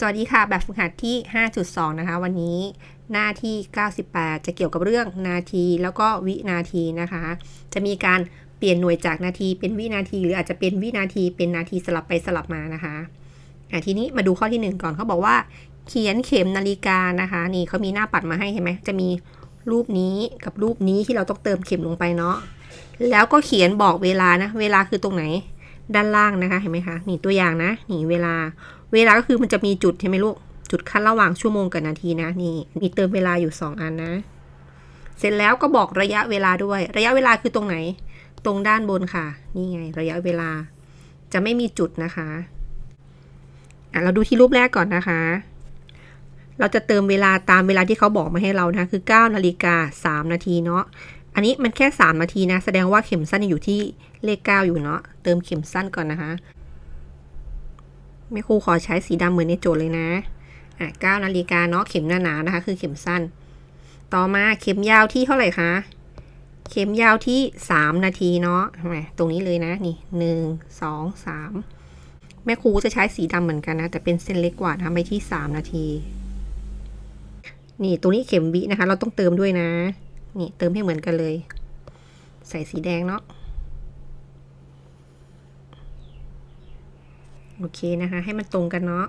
สวัสดีค่ะ แบบฝึกหัดที่ 5.2 นะคะ วันนี้หน้าที่ 98 จะเกี่ยวกับเรื่องนาทีแล้วก็วินาทีนะคะ จะมีการเปลี่ยนหน่วยจากนาทีเป็นวินาที หรืออาจจะเป็นวินาทีเป็นนาทีสลับไปสลับมานะคะอะทีนี้มาดูข้อที่ 1 ก่อนเขาบอกว่า เขียนเข็มนาฬิกานะคะ นี่เขามีหน้าปัดมาให้เห็นไหมจะมีรูปนี้กับรูปนี้ที่เราต้องเติมเข็มลงไปเนาะแล้วก็เขียนบอกเวลานะ เวลาคือตรงไหนด้านล่างนะคะเห็นไหมคะนี่ตัวอย่างนะนี่เวลา เวลาก็คือมันจะมีจุดใช่ไหมลูก จุดขั้นระหว่างชั่วโมงกับนาทีนะ นี่มีเติมเวลาอยู่ 2 อันนะ เสร็จแล้วก็บอกระยะเวลาด้วย ระยะเวลาคือตรงไหน ตรงด้านบนค่ะ นี่ไง ระยะเวลา จะไม่มีจุดนะคะอะเราดูที่รูปแรกก่อนนะคะ เราจะเติมเวลาตามเวลาที่เขาบอกมาให้เรานะคือ9นาฬิกา3นาทีเนาะอันนี้มันแค่ 3 นาทีนะ แสดงว่าเข็มสั้นอยู่ที่เลข 9 อยู่เนาะเติมเข็มสั้นก่อนนะคะ แม่ครูขอใช้สีดำเหมือนในโจทย์เลยนะ อะ9นาฬิกาเนาะเข็มหนาๆนะคะ คือเข็มสั้น ต่อมาเข็มยาวที่เท่าไหร่คะเข็มยาวที่3นาทีเนาะมตรงนี้เลยนะนี่1 2 3แม่ครูจะใช้สีดำเหมือนกันนะ แต่เป็นเส้นเล็กกว่าทำไปที่3นาที นี่ตรงนี้เข็มวินะคะ เราต้องเติมด้วยนะ นี่เติมให้เหมือนกันเลย ใส่สีแดงเนาะ โอเคนะคะ ให้มันตรงกันเนาะ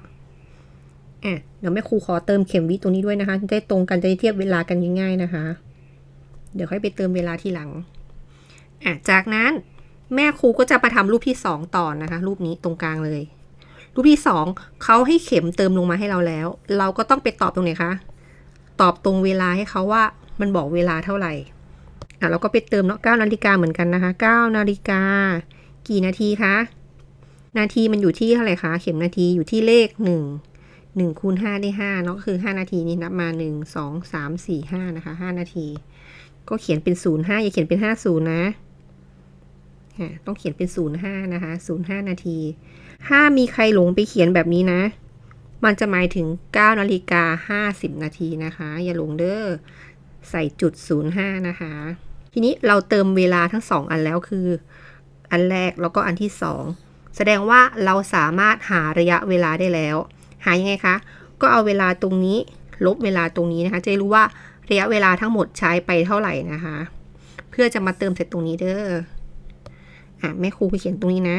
อะเดี๋ยวแม่ครูขอเติมเข็มวิตรงนี้ด้วยนะคะจะได้ตรงกันจะได้เทียบเวลากันง่ายๆนะคะ เดี๋ยวค่อยไปเติมเวลาทีหลังอะจากนั้นแม่ครูก็จะมาทำรูปที่สองต่อนะคะ รูปนี้ตรงกลางเลย รูปที่สองเขาให้เข็มเติมลงมาให้เราแล้ว เราก็ต้องไปตอบตรงไหนคะตอบตรงเวลาให้เขาว่ามันบอกเวลาเท่าไหร่อะเราก็ไปเติมเนาะ9นาฬิกาเหมือนกันนะคะ9นาฬิกากี่นาทีคะ นาทีมันอยู่ที่เท่าไหร่คะเข็มนาทีอยู่ที่เลข 1 1คูณ5ได้5เนาะคือ 5 นาทีนี่นับมา 1 2 3 4 5 นะคะ 5 นาที ก็เขียนเป็น 0 5 อย่าเขียนเป็น 50 นะต้องเขียนเป็น 0 5 นะคะ 0 5 นาทีถ้ามีใครหลงไปเขียนแบบนี้นะ มันจะหมายถึง 9 นาฬิกา 50 นาทีนะคะ อย่าหลงเด้อใส่จุด 05 นะคะ ทีนี้เราเติมเวลาทั้ง 2 อันแล้วคือ อันแรกแล้วก็อันที่ 2 แสดงว่าเราสามารถหาระยะเวลาได้แล้ว หายังไงคะ ก็เอาเวลาตรงนี้ลบเวลาตรงนี้นะคะ จะรู้ว่าระยะเวลาทั้งหมดใช้ไปเท่าไหร่นะคะ เพื่อจะมาเติมเสร็จตรงนี้เด้อ อะแม่ครูไปเขียนตรงนี้นะ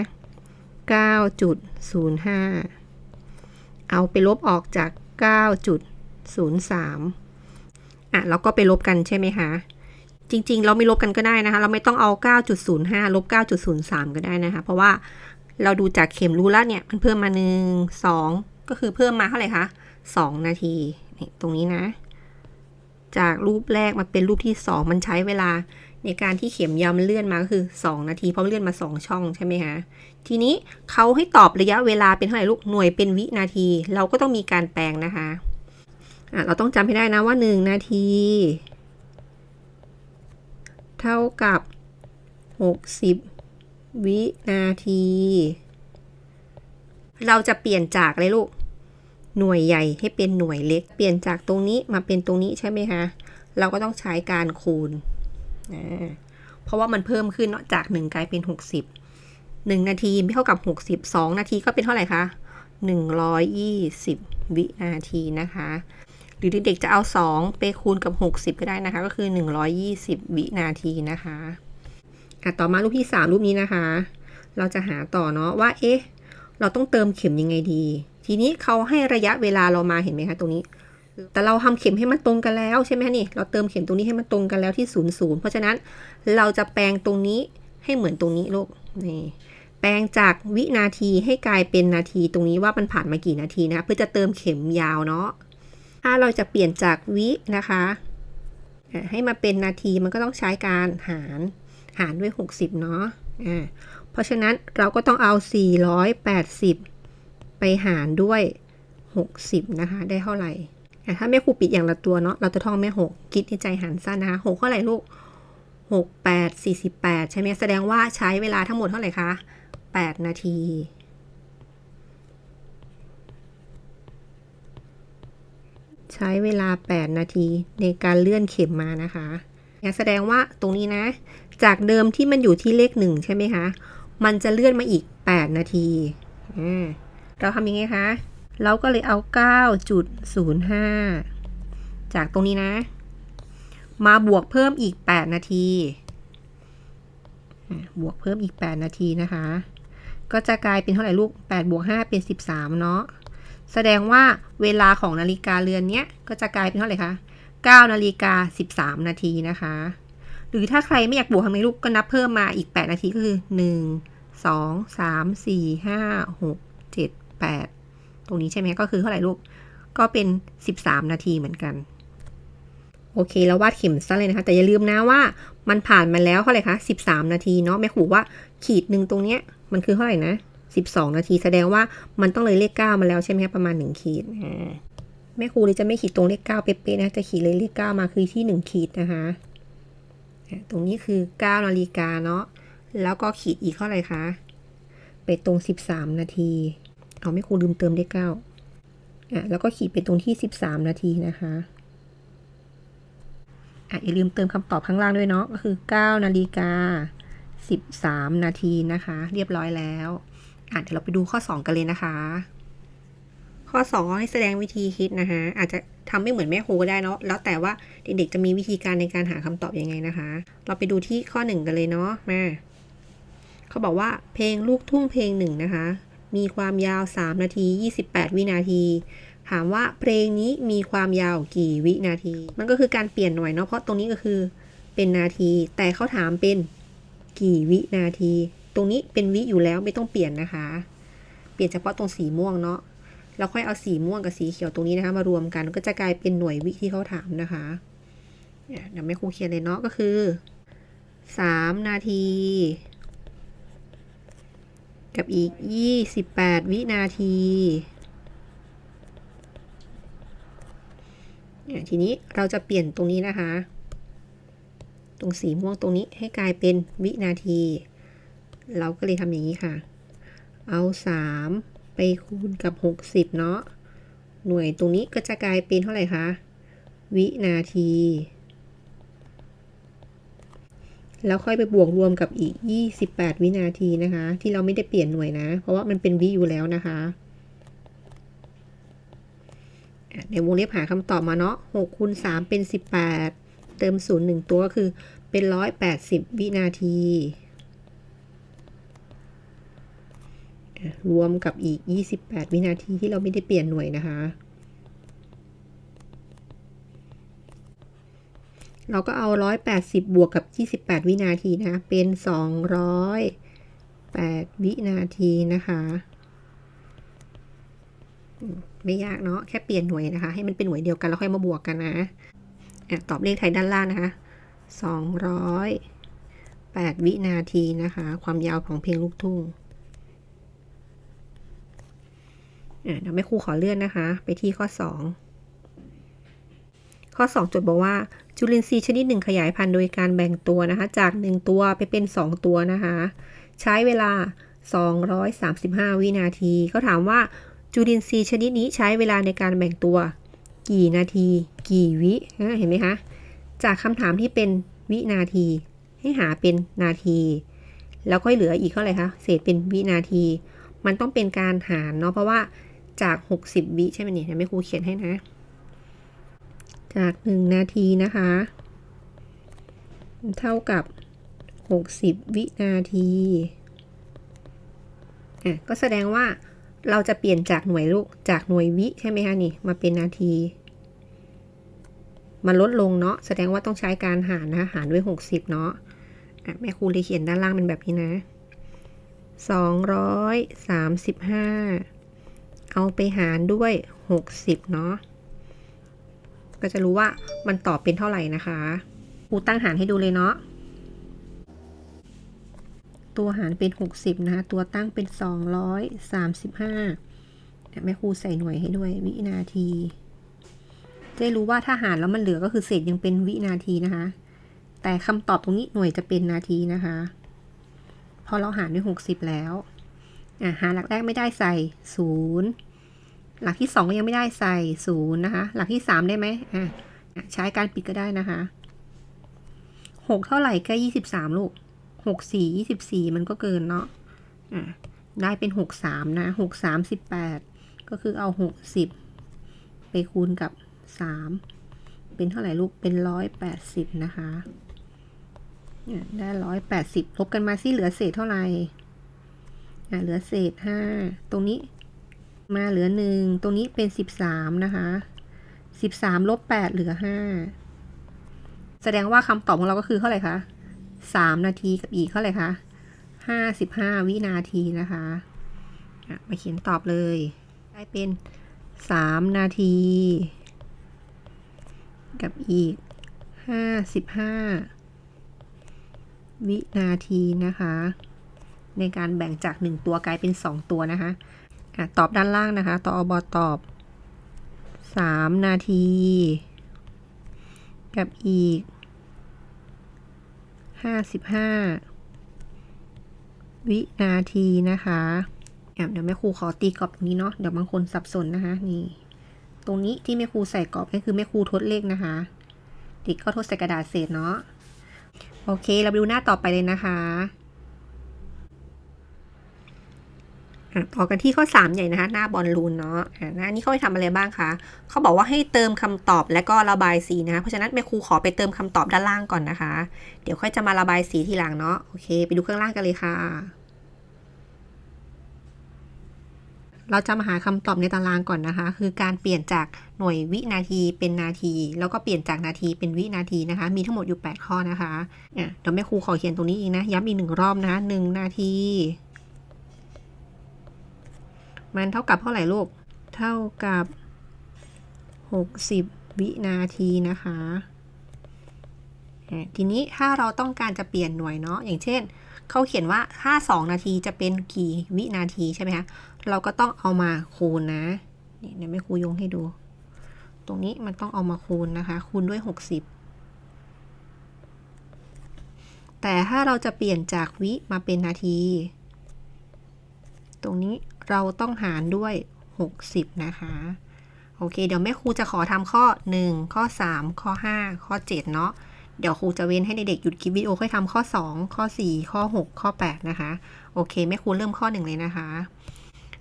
9.05 เอาไปลบออกจาก 9.03 อะแล้วก็ไปลบกันใช่ไหมคะ จริงๆ เราไม่ลบกันก็ได้นะคะ เราไม่ต้องเอา 9.05 ลบ 9.03 ก็ได้นะคะ เพราะว่า เราดูจากเข็มรู้แล้วเนี่ยมันเพิ่มมา1 2ก็คือเพิ่มมาเท่าไหร่คะ2นาทีนี่ตรงนี้นะ จากรูปแรกมาเป็นรูปที่2มันใช้เวลาในการที่เข็มยาวมันเลื่อนมาก็คือ 2 นาทีเพราะเลื่อนมา 2 ช่องใช่ไหมคะทีนี้เขาให้ตอบระยะเวลาเป็นเท่าไหร่ลูกหน่วยเป็นวินาที เราก็ต้องมีการแปลงนะคะะเราต้องจำให้ได้นะว่า 1 นาที เท่ากับ 60 วินาที เราจะเปลี่ยนจากอะไรลูก หน่วยใหญ่ให้เป็นหน่วยเล็ก เปลี่ยนจากตรงนี้มาเป็นตรงนี้ใช่ไหมคะ เราก็ต้องใช้การคูณนะเพราะว่ามันเพิ่มขึ้นเนาะจาก 1 กลายเป็น 60 1 นาทีไม่เท่ากับ 60 2 นาทีก็เป็นเท่าไหร่คะ120 วินาทีนะคะ หรือเด็กๆจะเอา 2 ไปคูณกับ 60 ก็ได้นะคะ ก็คือ 120 วินาทีนะคะ อะต่อมารูปที่ 3 รูปนี้นะคะ เราจะหาต่อเนาะว่า เอ๊ะ เราต้องเติมเข็มยังไงดี ทีนี้เขาให้ระยะเวลาเรามาเห็นไหมคะตรงนี้ แต่เราทำเข็มให้มันตรงกันแล้วใช่ไหมนี่ เราเติมเข็มตรงนี้ให้มันตรงกันแล้วที่ศูนย์ศูนย์เพราะฉะนั้นเราจะแปลงตรงนี้ให้เหมือนตรงนี้ลูก นี่ แปลงจากวินาทีให้กลายเป็นนาทีตรงนี้ว่ามันผ่านมากี่นาทีนะ เพื่อจะเติมเข็มยาวเนาะ ถ้าเราจะเปลี่ยนจากวินะคะ ให้มาเป็นนาทีมันก็ต้องใช้การหาร หารด้วย 60 เนาะอ่าเพราะฉะนั้นเราก็ต้องเอา 480 ไปหารด้วย 60 นะคะ ได้เท่าไหร่ถ้าแม่ครูปิดอย่างละตัวเนาะเราจะท่องแม่6คิดในใจหารสั้นนะคะ6เท่าไหร่ลูก 6 8 48 ใช่ไหมแสดงว่าใช้เวลาทั้งหมดเท่าไหร่คะ 8 นาทีใช้เวลา 8 นาทีในการเลื่อนเข็มมานะคะ แสดงว่าตรงนี้นะ จากเดิมที่มันอยู่ที่เลขหนึ่งใช่ไหมคะ มันจะเลื่อนมาอีก 8 นาทีเราทำยังไงคะ เราก็เลยเอา 9.05 จากตรงนี้นะ มาบวกเพิ่มอีก 8 นาที บวกเพิ่มอีก 8 นาทีนะคะ ก็จะกลายเป็นเท่าไหร่ลูก 8 บวก 5 เป็น 13 เนาะ แสดงว่าเวลาของนาฬิกาเรือนเนี้ย ก็จะกลายเป็นเท่าไหร่คะ 9นาฬิกา13 นาทีนะคะ หรือถ้าใครไม่อยากบวกทำไงลูกก็นับเพิ่มมาอีก 8 นาทีก็คือ 1 2 3 4 5 6 7 8 ตรงนี้ใช่ไหมก็คือเท่าไหร่ลูก ก็เป็น 13 นาทีเหมือนกัน โอเค แล้ววาดเข็มสั้นเลยนะคะ แต่อย่าลืมนะว่ามันผ่านมาแล้วเท่าไหร่คะ 13 นาทีเนาะแม่ครูว่าขีดหนึ่งตรงเนี้ยมันคือเท่าไหร่นะ 12 นาทีแสดงว่ามันต้องเลยเลข 9 มาแล้วใช่ไหมคะประมาณ 1 ขีดอ่า แม่ครูจะไม่ขีดตรงเลข9เป๊ะๆนะ จะขีดเลยเลข9มาคือที่1ขีดนะคะ ตรงนี้คือ9นาฬิกาเนาะ แล้วก็ขีดอีกเท่าไหร่คะ ไปตรง13นาที เอาแม่ครูลืมเติมเลข9อะ แล้วก็ขีดไปตรงที่13นาทีนะคะอะอย่าลืมเติมคำตอบข้างล่างด้วยเนาะ ก็คือ9นาฬิกา13นาทีนะคะ เรียบร้อยแล้วอะเดี๋ยวเราไปดูข้อ 2 กันเลยนะคะ ข้อ2ให้แสดงวิธีคิดนะคะอาจจะทำไม่เหมือนแม่ครูก็ได้เนาะแล้วแต่ว่าเด็กๆจะมีวิธีการในการหาคำตอบยังไงนะคะ เราไปดูที่ข้อ 1 กันเลยเนาะมาเขาบอกว่าเพลงลูกทุ่งเพลงหนึ่งนะคะ มีความยาว 3 นาที 28 วินาที ถามว่าเพลงนี้มีความยาวกี่วินาที มันก็คือการเปลี่ยนหน่วยเนาะเพราะตรงนี้ก็คือเป็นนาที แต่เขาถามเป็นกี่วินาที ตรงนี้เป็นวิอยู่แล้วไม่ต้องเปลี่ยนนะคะ เปลี่ยนเฉพาะตรงสีม่วงเนาะ แล้วค่อยเอาสีม่วงกับสีเขียวตรงนี้นะคะมารวมกันก็จะกลายเป็นหน่วยวิที่เขาถามนะคะเนี่ยเดี๋ยวแม่ครูเขียนเลยเนาะก็คือ 3 นาที กับอีก 28 วินาทีเนี่ยทีนี้เราจะเปลี่ยนตรงนี้นะคะ ตรงสีม่วงตรงนี้ให้กลายเป็นวินาที เราก็เลยทำอย่างนี้ค่ะ เอา 3 ไปคูณกับ 60 เนาะ หน่วยตรงนี้ก็จะกลายเป็นเท่าไหร่คะ วินาที แล้วค่อยไปบวกรวมกับอีก 28 วินาทีนะคะ ที่เราไม่ได้เปลี่ยนหน่วยนะ เพราะว่ามันเป็นวิอยู่แล้วนะคะเดี๋ยววงเล็บหาคำตอบมาเนาะ6คูณ3เป็น 18 เติม 0 1 ตัวก็คือเป็น 180 วินาทีอะ รวมกับอีก 28 วินาทีที่เราไม่ได้เปลี่ยนหน่วยนะคะ เราก็เอา 180 บวกกับ 28 วินาทีนะเป็น 208 วินาทีนะคะไม่ยากเนาะแค่เปลี่ยนหน่วยนะคะ ให้มันเป็นหน่วยเดียวกันแล้วค่อยมาบวกกันนะอะตอบเลขไทยด้านล่างนะคะ208 วินาทีนะคะ ความยาวของเพลงลูกทุ่งอะ เดี๋ยวแม่ครูขอเลื่อนนะคะ ไปที่ข้อ 2 ข้อ 2จดบอกว่า จุลินทรีย์ชนิดหนึ่งขยายพันธุ์โดยการแบ่งตัวนะคะ จาก 1 ตัวไปเป็น 2 ตัวนะคะ ใช้เวลา 235 วินาทีเขาถามว่าจุลินทรีย์ชนิดนี้ใช้เวลาในการแบ่งตัว กี่นาที กี่วิเห็นไหมคะจากคำถามที่เป็นวินาที ให้หาเป็นนาที แล้วก็เหลืออีกเท่าไหร่คะเศษเป็นวินาที มันต้องเป็นการหารเนาะเพราะว่า จาก 60 วิใช่ไหมเนี่ยเดี๋ยวแม่ครูเขียนให้นะ จาก 1 นาทีนะคะ เท่ากับ 60 วินาทีอะก็แสดงว่าเราจะเปลี่ยนจากหน่วยลูกจากหน่วยวิใช่ไหมคะนี่มาเป็นนาที มันลดลงเนาะแสดงว่าต้องใช้การหารนะหารด้วย 60 เนาะะแม่ครูเลยเขียนด้านล่างเป็นแบบนี้นะ 235 เอาไปหารด้วย 60 เนาะ ก็จะรู้ว่ามันตอบเป็นเท่าไหร่นะคะครูตั้งหารให้ดูเลยเนาะ ตัวหารเป็น 60 นะคะ ตัวตั้งเป็น 235แม่ครูใส่หน่วยให้ด้วยวินาที จะได้รู้ว่าถ้าหารแล้วมันเหลือก็คือเศษยังเป็นวินาทีนะคะ แต่คำตอบตรงนี้หน่วยจะเป็นนาทีนะคะ พอเราหารด้วย 60 แล้ว หาหลักแรกไม่ได้ใส่ 0 หลักที่ 2 ก็ยังไม่ได้ใส่ 0 นะคะ หลักที่ 3 ได้ไหมอะใช้การปิดก็ได้นะคะ 6 เท่าไหร่ก็ 23 ลูกหกสี่ยี่สิบสี่มันก็เกินเนาะอะได้เป็นหกสามนะหกสามสิบแปดก็คือเอาหกสิบไปคูณกับสามเป็นเท่าไหร่ลูก เป็นร้อยแปดสิบนะคะ ได้ร้อยแปดสิบลบกันมาสิเหลือเศษเท่าไหร่ อะเหลือเศษห้าตรงนี้มาเหลือหนึ่งตรงนี้เป็นสิบสามนะคะสิบสามลบแปดเหลือห้าแสดงว่าคำตอบของเราก็คือเท่าไหร่คะสามนาทีกับอีกเท่าไหร่คะห้าสิบห้าวินาทีนะคะอะมาเขียนตอบเลยได้เป็นสามนาที กับอีกห้าสิบห้าวินาทีนะคะ ในการแบ่งจาก 1 ตัวกลายเป็น 2 ตัวนะคะอะตอบด้านล่างนะคะตอบตอบ 3 นาที กับอีก 55 วินาทีนะคะอะเดี๋ยวแม่ครูขอตีกรอบตรงนี้เนาะเดี๋ยวบางคนสับสนนะคะนี่ตรงนี้ที่แม่ครูใส่กรอบก็คือแม่ครูทดเลขนะคะติ๊กก็ทดใส่กระดาษเศษเนาะโอเค เราไปดูหน้าต่อไปเลยนะคะอะ ต่อกันที่ข้อ 3 ใหญ่นะคะ หน้าบอลลูนเนาะอะหน้านี้เขาไปทำอะไรบ้างคะเขาบอกว่าให้เติมคำตอบและก็ระบายสีนะ เพราะฉะนั้นแม่ครูขอไปเติมคำตอบด้านล่างก่อนนะคะ เดี๋ยวค่อยจะมาระบายสีทีหลังเนาะโอเค ไปดูข้างล่างกันเลยค่ะ เราจะมาหาคำตอบในตารางก่อนนะคะ คือการเปลี่ยนจากหน่วยวินาทีเป็นนาที แล้วก็เปลี่ยนจากนาทีเป็นวินาทีนะคะ มีทั้งหมดอยู่ 8 ข้อนะคะเดี๋ยวแม่ครูขอเขียนตรงนี้อีกนะ ย้ำอีกหนึ่งรอบนะหนึ่งนาที มันเท่ากับเท่าไหร่ลูก เท่ากับ 60 วินาทีนะคะ ทีนี้ถ้าเราต้องการจะเปลี่ยนหน่วยเนาะ อย่างเช่น เขาเขียนว่าถ้า2นาทีจะเป็นกี่วินาทีใช่ไหมคะ เราก็ต้องเอามาคูณนะ นี่เดี๋ยวแม่ครูยงให้ดู ตรงนี้มันต้องเอามาคูณนะคะ คูณด้วย 60แต่ถ้าเราจะเปลี่ยนจากวิมาเป็นนาที ตรงนี้ เราต้องหารด้วย 60 นะคะ โอเค เดี๋ยวแม่ครูจะขอทำข้อ 1 ข้อ 3 ข้อ 5 ข้อ 7 เนาะเดี๋ยวครูจะเว้นให้เด็กๆหยุดคลิปวิดีโอค่อยทำข้อ 2 ข้อ 4 ข้อ 6 ข้อ 8 นะคะ โอเคแม่ครูเริ่มข้อ 1 เลยนะคะ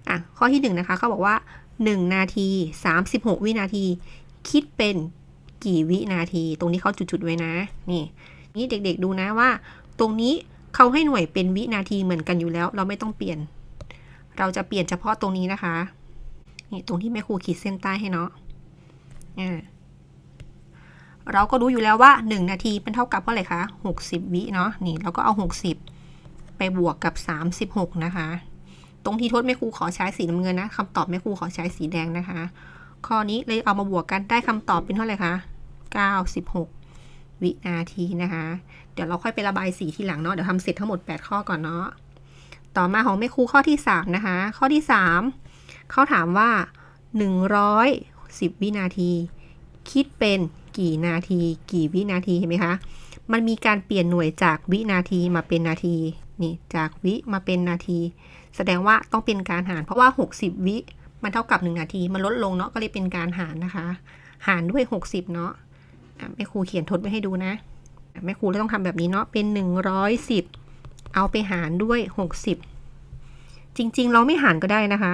อะ ข้อที่ 1 นะคะเขาบอกว่า 1 นาที 36 วินาที คิดเป็นกี่วินาที ตรงนี้เขาจุดๆไว้นะ นี่ นี่เด็กๆดูนะว่า ตรงนี้เขาให้หน่วยเป็นวินาทีเหมือนกันอยู่แล้ว เราไม่ต้องเปลี่ยน เราจะเปลี่ยนเฉพาะตรงนี้นะคะ นี่ตรงที่แม่ครูขีดเส้นใต้ให้เนาะอ่าเราก็รู้อยู่แล้วว่า 1 นาทีเป็นเท่ากับเท่าไหร่คะ60 วิเนาะ นี่เราก็เอา 60 ไปบวกกับ 36 นะคะ ตรงที่ทดแม่ครูขอใช้สีน้ำเงินนะคำตอบแม่ครูขอใช้สีแดงนะคะ ข้อนี้เลยเอามาบวกกันได้คำตอบเป็นเท่าไหร่คะ96 วินาทีนะคะ เดี๋ยวเราค่อยไประบายสีทีหลังเนาะ เดี๋ยวทำเสร็จทั้งหมด 8 ข้อก่อนเนาะ ต่อมาของแม่ครูข้อที่ 3 นะคะ ข้อที่ 3เขาถามว่า 110 วินาที คิดเป็นกี่นาที กี่วินาทีเห็นไหมคะมันมีการเปลี่ยนหน่วยจากวินาทีมาเป็นนาทีนี่จากวิมาเป็นนาที แสดงว่าต้องเป็นการหาร เพราะว่า 60 วิมันเท่ากับ 1 นาที มันลดลงเนาะก็เลยเป็นการหารนะคะ หารด้วย 60 เนาะแม่ครูเขียนทดไว้ให้ดูนะแม่ครูเลยต้องทำแบบนี้เนาะเป็น 110 เอาไปหารด้วย 60 จริงๆ เราไม่หารก็ได้นะคะ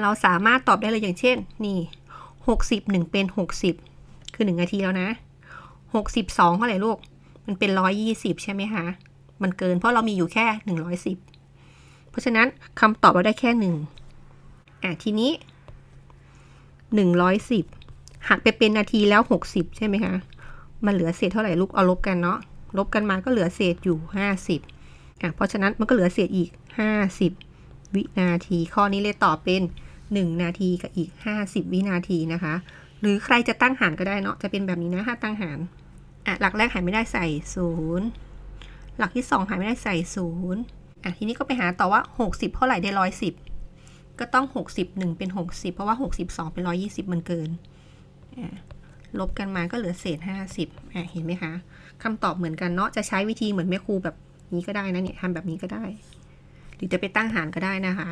เราสามารถตอบได้เลยอย่างเช่น นี่60 1 เป็น 60 คือ 1 นาทีแล้วนะ 62เท่าไหร่ลูก มันเป็น 120 ใช่ไหมคะ มันเกินเพราะเรามีอยู่แค่ 110 เพราะฉะนั้นคำตอบเราได้แค่ 1 อะ ทีนี้ 110 หักไปเป็นนาทีแล้ว 60 ใช่ไหมคะ มันเหลือเศษเท่าไหร่ลูก เอาลบกันเนาะ ลบกันมาก็เหลือเศษอยู่ 50 อะเพราะฉะนั้นมันก็เหลือเศษอีก 50 วินาที ข้อนี้เลยตอบเป็น 1 นาทีกับอีก 50 วินาทีนะคะ หรือใครจะตั้งหารก็ได้เนาะจะเป็นแบบนี้นะถ้าตั้งหารอะหลักแรกหารไม่ได้ใส่ 0 หลักที่ 2 หารไม่ได้ใส่ 0อะทีนี้ก็ไปหาต่อว่า 60 เท่าไหร่ได้ 110 ก็ต้อง60 1เป็น 60 เพราะว่า 62 เป็น 120 มันเกินอะลบกันมาก็เหลือเศษ 50อะเห็นไหมคะคำตอบเหมือนกันเนาะจะใช้วิธีเหมือนแม่ครูแบบ นี้ก็ได้นะเนี่ยทำแบบนี้ก็ได้ หรือจะไปตั้งหารก็ได้นะคะ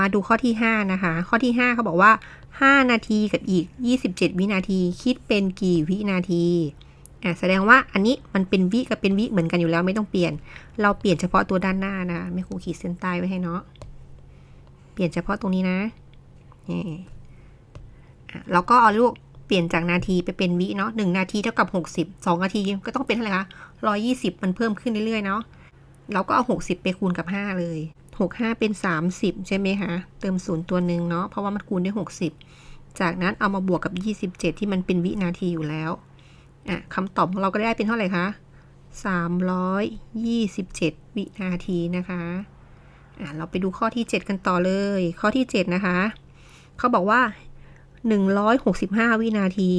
มาดูข้อที่ 5 นะคะ ข้อที่ 5เขาบอกว่า 5 นาทีกับอีก 27 วินาที คิดเป็นกี่วินาทีอะแสดงว่าอันนี้มันเป็นวิกับเป็นวิเหมือนกันอยู่แล้วไม่ต้องเปลี่ยน เราเปลี่ยนเฉพาะตัวด้านหน้านะแม่ครูขีดเส้นใต้ไว้ให้เนาะเปลี่ยนเฉพาะตรงนี้นะนี่อะแล้วก็เอาลูกเปลี่ยนจากนาทีไปเป็นวิเนาะหนึ่งนาทีเท่ากับหกสิบสองนาทีก็ต้องเป็นเท่าไหร่คะ ร้อยี่สิบมันเพิ่มขึ้นเรื่อยๆเนาะเราก็เอาหกสิบไปคูณกับห้าเลยหกห้าเป็นสามสิบใช่ไหมคะ เติมศูนย์ตัวหนึ่งเนาะ เพราะว่ามันคูณได้หกสิบจากนั้นเอามาบวกกับยี่สิบเจ็ดที่มันเป็นวินาทีอยู่แล้ว อะคำตอบของเราก็ได้เป็นเท่าไหร่คะสามร้อยยี่สิบเจ็ดวินาทีนะคะ อะเราไปดูข้อที่เจ็ดกันต่อเลย ข้อที่เจ็ดนะคะ เขาบอกว่า 165 วินาที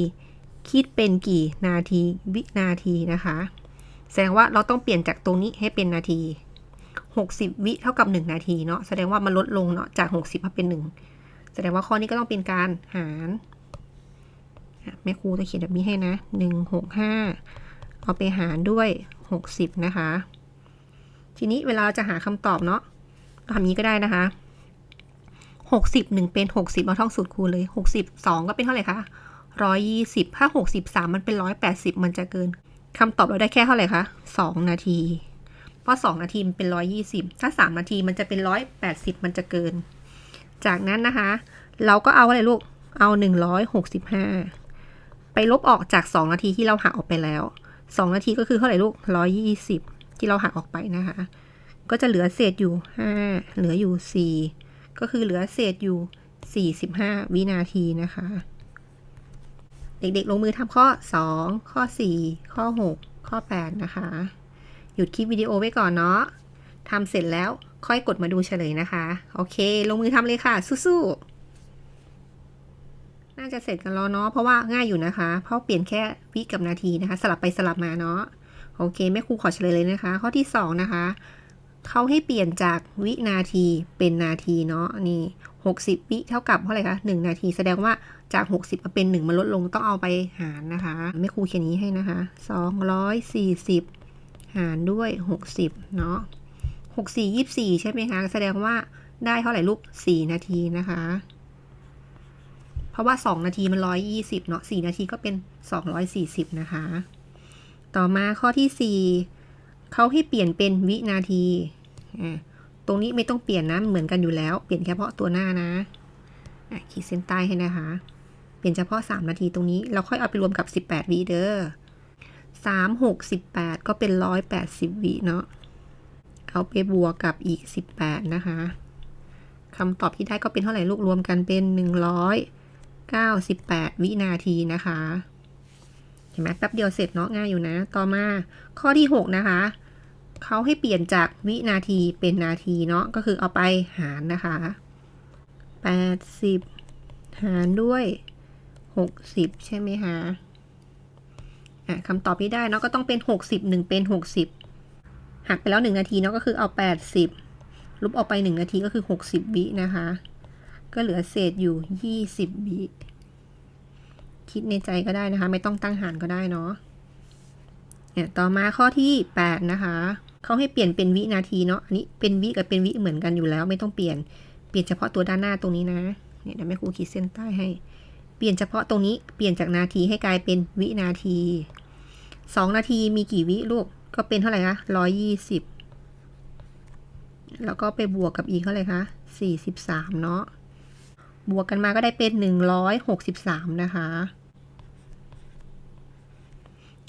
คิดเป็นกี่นาทีวินาทีนะคะ แสดงว่าเราต้องเปลี่ยนจากตรงนี้ให้เป็นนาที 60 วิเท่ากับ 1 นาทีเนาะแสดงว่ามันลดลงเนาะจาก 60มาเป็น 1 แสดงว่าข้อนี้ก็ต้องเป็นการหารแม่ครูจะเขียนแบบนี้ให้นะ 165 เอาไปหารด้วย 60 นะคะ ทีนี้เวลาจะหาคำตอบเนาะเราทำนี้ก็ได้นะคะหกสิบหนึ่งเป็นหกสิบเอาท่องสูตรคูณเลยหกสิบสองก็เป็นเท่าไหร่คะร้อยยี่สิบถ้าหกสิบสามมันเป็นร้อยแปดสิบมันจะเกิน คำตอบเราได้แค่เท่าไหร่คะสองนาที เพราะสองนาทีมันเป็นร้อยยี่สิบถ้าสามนาทีมันจะเป็นร้อยแปดสิบมันจะเกิน จากนั้นนะคะ เราก็เอาอะไรลูก เอาหนึ่งร้อยหกสิบห้าไปลบออกจากสองนาทีที่เราหักออกไปแล้วสองนาทีก็คือเท่าไหร่ลูกร้อยยี่สิบที่เราหักออกไปนะคะ ก็จะเหลือเศษอยู่ห้าเหลืออยู่สี่ก็คือเหลือเศษอยู่ 45 วินาทีนะคะ เด็กๆ ลงมือทำข้อ 2 ข้อ 4 ข้อ 6 ข้อ 8 นะคะ หยุดคลิปวิดีโอไว้ก่อนเนาะทำเสร็จแล้วค่อยกดมาดูเฉลยนะคะ โอเค ลงมือทำเลยค่ะ สู้ๆ น่าจะเสร็จกันแล้วเนาะเพราะว่าง่ายอยู่นะคะ เพราะเปลี่ยนแค่วิกับนาทีนะคะ สลับไปสลับมาเนาะโอเคแม่ครูขอเฉลยเลยนะคะ ข้อที่ 2 นะคะเขาให้เปลี่ยนจากวินาทีเป็นนาทีเนาะนี่หกสิบวิเท่ากับเท่าไหร่คะหนึ่งนาที แสดงว่า จากหกสิบมาเป็นหนึ่งมันลดลงต้องเอาไปหารนะคะไม่ครูเขียนนี้ให้นะคะสองร้อยสี่สิบหารด้วยหกสิบเนาะหกสี่ยี่สี่ใช่ไหมคะ แสดงว่าได้เท่าไหร่ลูกสี่นาทีนะคะ เพราะว่าสองนาทีมันร้อยยี่สิบเนาะสี่นาทีก็เป็นสองร้อยสี่สิบนะคะ ต่อมาข้อที่สี่เขาให้เปลี่ยนเป็นวินาทีตรงนี้ไม่ต้องเปลี่ยนนะเหมือนกันอยู่แล้ว เปลี่ยนเฉพาะตัวหน้านะขีดเส้นใต้ให้นะคะ เปลี่ยนเฉพาะ 3 นาทีตรงนี้ เราค่อยเอาไปรวมกับ 18วิเด้อ3 6 18ก็เป็น180วิเนาะ เอาไปบวกกับอีก18นะคะคำตอบที่ได้ก็เป็นเท่าไหร่ลูกรวมกันเป็น198วินาทีนะคะ เห็นไหมแป๊บเดียวเสร็จเนาะง่ายอยู่นะ ต่อมาข้อที่6นะคะเขาให้เปลี่ยนจากวินาทีเป็นนาทีเนาะก็คือเอาไปหารนะคะ80หารด้วย 60 ใช่ไหมคะอะคำตอบที่ได้เนาะก็ต้องเป็น 60 1 เป็น 60 หักไปแล้ว 1 นาทีเนาะก็คือเอา 80 ลบออกไป 1 นาทีก็คือ 60วินะคะ ก็เหลือเศษอยู่ 20วิคิดในใจก็ได้นะคะ ไม่ต้องตั้งหารก็ได้เนาะเนี่ยต่อมาข้อที่ 8 นะคะเขาให้เปลี่ยนเป็นวินาทีเนาะอันนี้เป็นวิกับเป็นวิเหมือนกันอยู่แล้ว ไม่ต้องเปลี่ยนเปลี่ยนเฉพาะตัวด้านหน้าตรงนี้นะเนี่ยเดี๋ยวแม่ครูขีดเส้นใต้ให้ เปลี่ยนเฉพาะตรงนี้เปลี่ยนจากนาทีให้กลายเป็นวินาที 2 นาทีมีกี่วิลูก ก็เป็นเท่าไหร่คะ120แล้วก็ไปบวกกับอีกเท่าไหร่คะ43เนาะ บวกกันมาก็ได้เป็น163นะคะ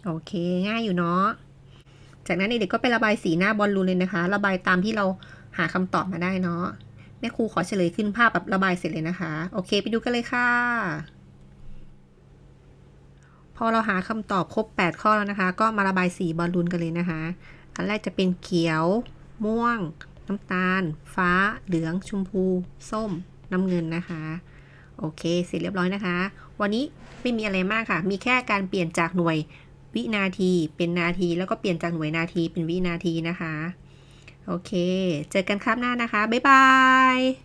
โอเค ง่ายอยู่เนาะ จากนั้นเด็กๆก็ไประบายสีหน้าบอลลูนเลยนะคะ ระบายตามที่เราหาคำตอบมาได้เนาะ แม่ครูขอเฉลยขึ้นภาพแบบระบายเสร็จเลยนะคะ โอเค ไปดูกันเลยค่ะ พอเราหาคำตอบครบ 8 ข้อแล้วนะคะ ก็มาระบายสีบอลลูนกันเลยนะคะ อันแรกจะเป็นเขียว ม่วง น้ำตาล ฟ้า เหลือง ชมพู ส้ม น้ำเงินนะคะ โอเค เสร็จเรียบร้อยนะคะ วันนี้ไม่มีอะไรมากค่ะ มีแค่การเปลี่ยนจากหน่วยวินาที เป็นนาที แล้วก็เปลี่ยนจากหน่วยนาทีเป็นวินาทีนะคะ โอเค เจอกันครับหน้านะคะ บ๊ายบาย